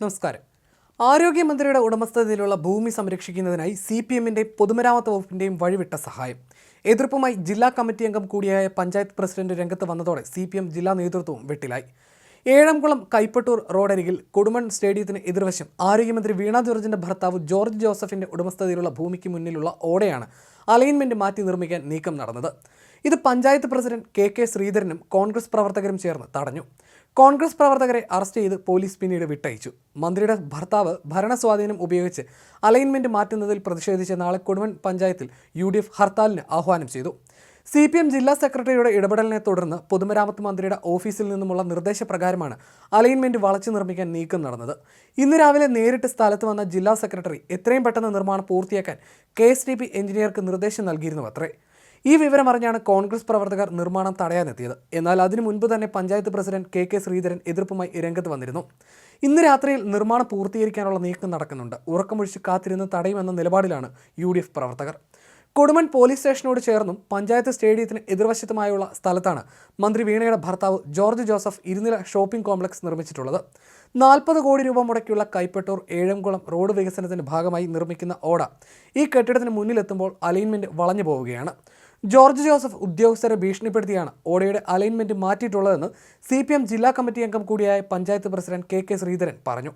നമസ്കാരം. ആരോഗ്യമന്ത്രിയുടെ ഉടമസ്ഥതയിലുള്ള ഭൂമി സംരക്ഷിക്കുന്നതിനായി സി പി എമ്മിന്റെയും പൊതുമരാമത്ത് വകുപ്പിന്റെയും വഴിവിട്ട സഹായം. എതിർപ്പുമായി ജില്ലാ കമ്മിറ്റി അംഗം കൂടിയായ പഞ്ചായത്ത് പ്രസിഡന്റ് രംഗത്ത് വന്നതോടെ സി പി എം ജില്ലാ നേതൃത്വവും വെട്ടിലായി. ഏഴംകുളം കൈപ്പട്ടൂർ റോഡരികിൽ കൊടുമൺ സ്റ്റേഡിയത്തിന് എതിർവശം ആരോഗ്യമന്ത്രി വീണ ജോർജിന്റെ ഭർത്താവ് ജോർജ് ജോസഫിന്റെ ഉടമസ്ഥതയിലുള്ള ഭൂമിക്ക് മുന്നിലുള്ള ഓടയാണ് അലൈൻമെന്റ് മാറ്റി നിർമ്മിക്കാൻ നീക്കം നടന്നത്. ഇത് പഞ്ചായത്ത് പ്രസിഡന്റ് കെ കെ ശ്രീധരനും കോൺഗ്രസ് പ്രവർത്തകരും ചേർന്ന് തടഞ്ഞു. കോൺഗ്രസ് പ്രവർത്തകരെ അറസ്റ്റ് ചെയ്ത് പോലീസ് പിന്നീട് വിട്ടയച്ചു. മന്ത്രിയുടെ ഭർത്താവ് ഭരണസ്വാധീനം ഉപയോഗിച്ച് അലൈൻമെന്റ് മാറ്റുന്നതിൽ പ്രതിഷേധിച്ച് നാളെ കൊടുവൻ പഞ്ചായത്തിൽ യു ഹർത്താലിന് ആഹ്വാനം ചെയ്തു. സി പി എം ജില്ലാ സെക്രട്ടറിയുടെ ഇടപെടലിനെ തുടർന്ന് പൊതുമരാമത്ത് മന്ത്രിയുടെ ഓഫീസിൽ നിന്നുമുള്ള നിർദ്ദേശപ്രകാരമാണ് അലൈൻമെന്റ് വളച്ചു നിർമ്മിക്കാൻ നീക്കം നടന്നത്. ഇന്ന് രാവിലെ നേരിട്ട് സ്ഥലത്ത് വന്ന ജില്ലാ സെക്രട്ടറി എത്രയും പെട്ടെന്ന് നിർമ്മാണം പൂർത്തിയാക്കാൻ കെ എസ് ഡി പി എഞ്ചിനീയർക്ക് നിർദ്ദേശം നൽകിയിരുന്നു അത്രേ ഈ വിവരം അറിഞ്ഞാണ് കോൺഗ്രസ് പ്രവർത്തകർ നിർമ്മാണം തടയാനെത്തിയത്. എന്നാൽ അതിനു മുൻപ് തന്നെ panchayat president K K Sreedharan എതിർപ്പുമായി രംഗത്ത് വന്നിരുന്നു. ഇന്ന് രാത്രിയിൽ നിർമ്മാണം പൂർത്തീകരിക്കാനുള്ള നീക്കം നടക്കുന്നുണ്ട്. ഉറക്കമൊഴിച്ച് കാത്തിരുന്ന് തടയുമെന്ന നിലപാടിലാണ് യു പ്രവർത്തകർ. കൊടുമൺ പോലീസ് സ്റ്റേഷനോട് ചേർന്നും പഞ്ചായത്ത് സ്റ്റേഡിയത്തിന് എതിർവശത്തുമായുള്ള സ്ഥലത്താണ് മന്ത്രി വീണയുടെ ഭർത്താവ് ജോർജ് ജോസഫ് ഇരുനില ഷോപ്പിംഗ് കോംപ്ലക്സ് നിർമ്മിച്ചിട്ടുള്ളത്. നാൽപ്പത് കോടി രൂപ മുടക്കിയുള്ള കൈപ്പട്ടൂർ ഏഴംകുളം റോഡ് വികസനത്തിന്റെ ഭാഗമായി നിർമ്മിക്കുന്ന ഓട ഈ കെട്ടിടത്തിന് മുന്നിലെത്തുമ്പോൾ അലൈൻമെന്റ് വളഞ്ഞു പോവുകയാണ് ജോർജ് ജോസഫ് ഉദ്യോഗസ്ഥരെ ഭീഷണിപ്പെടുത്തിയാണ് ഓടയുടെ അലൈൻമെന്റ് മാറ്റിയിട്ടുള്ളതെന്ന് സി പി എം ജില്ലാ കമ്മിറ്റി അംഗം കൂടിയായ panchayat president K K Sreedharan പറഞ്ഞു.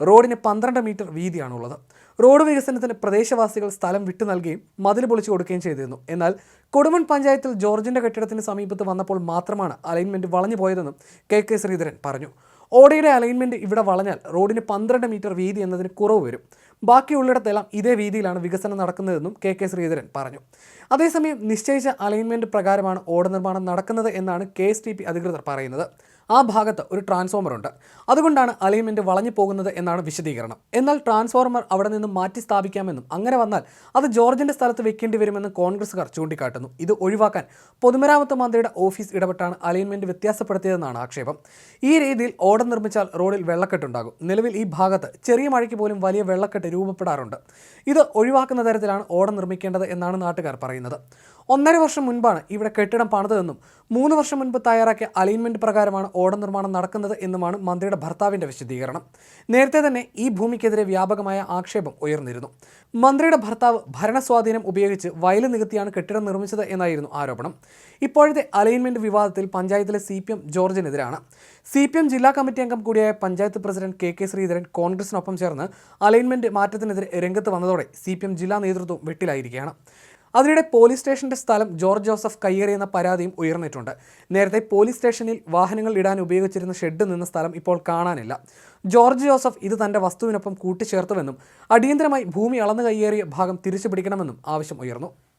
റോഡിന് പന്ത്രണ്ട് മീറ്റർ വീതിയാണുള്ളത്. റോഡ് വികസനത്തിന് പ്രദേശവാസികൾ സ്ഥലം വിട്ടു നൽകുകയും മതിൽ പൊളിച്ചു കൊടുക്കുകയും ചെയ്തിരുന്നു. എന്നാൽ കൊടുമൺ പഞ്ചായത്തിൽ ജോർജിന്റെ കെട്ടിടത്തിന് സമീപത്ത് വന്നപ്പോൾ മാത്രമാണ് അലൈൻമെന്റ് വളഞ്ഞു പോയതെന്നും കെ കെ ശ്രീധരൻ പറഞ്ഞു. ഓടയുടെ അലൈൻമെന്റ് ഇവിടെ വളഞ്ഞാൽ റോഡിന് പന്ത്രണ്ട് മീറ്റർ വീതി എന്നതിന് കുറവ് വരും. ബാക്കിയുള്ളിടത്തെല്ലാം ഇതേ രീതിയിലാണ് വികസനം നടക്കുന്നതെന്നും കെ കെ ശ്രീധരൻ പറഞ്ഞു. അതേസമയം നിശ്ചയിച്ച അലൈൻമെന്റ് പ്രകാരമാണ് ഓട നിർമ്മാണം നടക്കുന്നത് എന്നാണ് കെ എസ് ടി പി അധികൃതർ പറയുന്നത്. ആ ഭാഗത്ത് ഒരു ട്രാൻസ്ഫോമർ ഉണ്ട്. അതുകൊണ്ടാണ് അലൈൻമെന്റ് വളഞ്ഞു പോകുന്നത് എന്നാണ് വിശദീകരണം. എന്നാൽ ട്രാൻസ്ഫോർമർ അവിടെ നിന്ന് മാറ്റി സ്ഥാപിക്കാമെന്നും അങ്ങനെ വന്നാൽ അത് ജോർജിന്റെ സ്ഥലത്ത് വെക്കേണ്ടി വരുമെന്ന് കോൺഗ്രസുകാർ ചൂണ്ടിക്കാട്ടുന്നു. ഇത് ഒഴിവാക്കാൻ പൊതുമരാമത്ത് മന്ത്രിയുടെ ഓഫീസ് ഇടപെട്ടാണ് അലൈൻമെന്റ് വ്യത്യാസപ്പെടുത്തിയതെന്നാണ് ആക്ഷേപം. ഈ രീതിയിൽ ഓടം നിർമ്മിച്ചാൽ റോഡിൽ വെള്ളക്കെട്ടുണ്ടാകും നിലവിൽ ഈ ഭാഗത്ത് ചെറിയ മഴയ്ക്ക് പോലും വലിയ വെള്ളക്കെട്ട് രൂപപ്പെടാറുണ്ട്. ഇത് ഒഴിവാക്കുന്ന തരത്തിലാണ് ഓടം നിർമ്മിക്കേണ്ടത് എന്നാണ് നാട്ടുകാർ പറയുന്നത്. ഒന്നര വർഷം മുൻപാണ് ഇവിടെ കെട്ടിടം പണിതതെന്നും മൂന്ന് വർഷം മുൻപ് തയ്യാറാക്കിയ അലൈൻമെന്റ് പ്രകാരമാണ് ഓട നിർമ്മാണം നടക്കുന്നത് എന്നുമാണ് മന്ത്രിയുടെ ഭർത്താവിന്റെ വിശദീകരണം. നേരത്തെ തന്നെ ഈ ഭൂമിക്കെതിരെ വ്യാപകമായ ആക്ഷേപം ഉയർന്നിരുന്നു. മന്ത്രിയുടെ ഭർത്താവ് ഭരണസ്വാധീനം ഉപയോഗിച്ച് വയലു നികത്തിയാണ് കെട്ടിടം നിർമ്മിച്ചത് എന്നായിരുന്നു ആരോപണം. ഇപ്പോഴത്തെ അലൈൻമെന്റ് വിവാദത്തിൽ പഞ്ചായത്തിലെ സി പി എം ജോർജിനെതിരാണ്. സി പി എം ജില്ലാ കമ്മിറ്റി അംഗം കൂടിയായ panchayat president K K Sreedharan കോൺഗ്രസിനൊപ്പം ചേർന്ന് അലൈൻമെന്റ് മാറ്റത്തിനെതിരെ രംഗത്ത് വന്നതോടെ സി പി എം ജില്ലാ നേതൃത്വം വെട്ടിലായിരിക്കുകയാണ്. അതിനിടെ പോലീസ് സ്റ്റേഷന്റെ സ്ഥലം ജോർജ് ജോസഫ് കയ്യേറിയെന്ന പരാതിയും ഉയർന്നിട്ടുണ്ട്. നേരത്തെ പോലീസ് സ്റ്റേഷനിൽ വാഹനങ്ങൾ ഇടാൻ ഉപയോഗിച്ചിരുന്ന ഷെഡ് നിന്ന സ്ഥലം ഇപ്പോൾ കാണാനില്ല. ജോർജ് ജോസഫ് ഇത് തന്റെ വസ്തുവിനൊപ്പം കൂട്ടിച്ചേർത്തുവെന്നും അടിയന്തരമായി ഭൂമി അളന്നു കയ്യേറിയ ഭാഗം തിരിച്ചു പിടിക്കണമെന്നും ആവശ്യം ഉയർന്നു.